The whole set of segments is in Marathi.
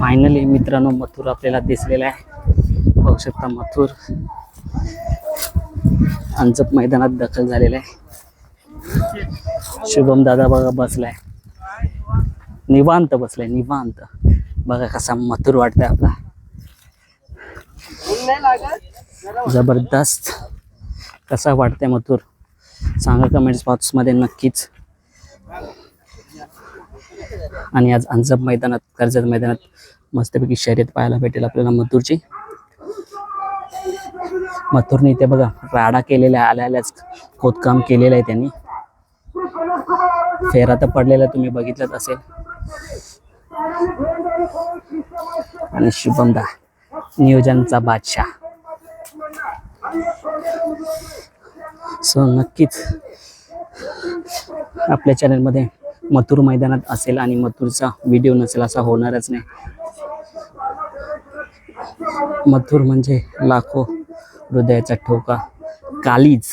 फायनली मित्रांनो मथुर आपल्याला दिसलेला आहे. पाहू शकता मथुर. अंजप मैदानात दखल झालेला आहे. शुभम दादा बघा बसलाय. निवांत बसलाय निवांत. बघा कसा मथुर वाटतंय आपला. जबरदस्त. कसा वाटतंय मथुर? सांगा कमेंट्स बॉक्समध्ये नक्कीच. आणि आज अंजब मैदानात कर्जत मैदानात मस्तपैकी शर्यत पाहायला भेटेल आपल्याला मथुरची. मथुरने इथे बघा राडा केलेला आल्या आल्याच खोदकाम केलेलं आहे त्यांनी. फेरा तर पडलेला तुम्ही बघितलंच असेल. आणि शुभमदा नियोजनचा बादशाह. सो नक्कीच आपल्या चॅनलमध्ये मथुर मैदानात असेल आणि मथुरचा व्हिडिओ नसेल असा होणारच नाही. मथुर म्हणजे लाखो हृदयाचा ठोका. कालीज.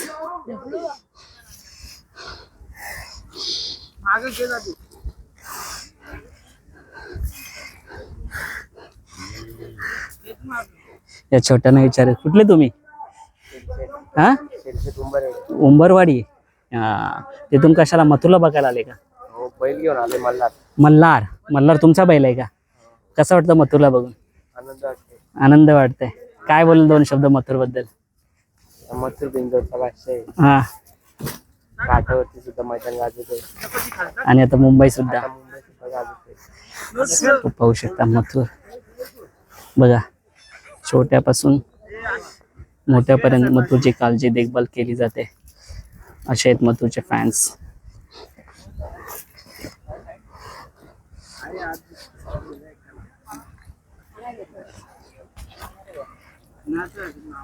या छोट्यानं विचार कुठले तुम्ही? हा? उंबरवाडी. हा तिथून कशाला मथुरला बघायला आले का? हो बैल घेऊन आले मल्हार. मल्हार. मल्हार तुमचा बैल आहे का? कसं वाटतं मथुरला बघून? आनंद वाटते आनंद वाटतंय. काय बोल दोन शब्द मथुरबद्दल मथुर बिंदूचा आहे. हा. सुद्धा मैदान गाजवते आणि आता मुंबई सुद्धा. आता मुंबई सुद्धा गाजवते खूप पाहू शकता मथुर. बघा छोट्यापासून मोठ्यापर्यंत मथुरची काळजी देखभाल केली जाते. असे आहेत मथुरचे फॅन्स နားဆက်ကြည့်ပါ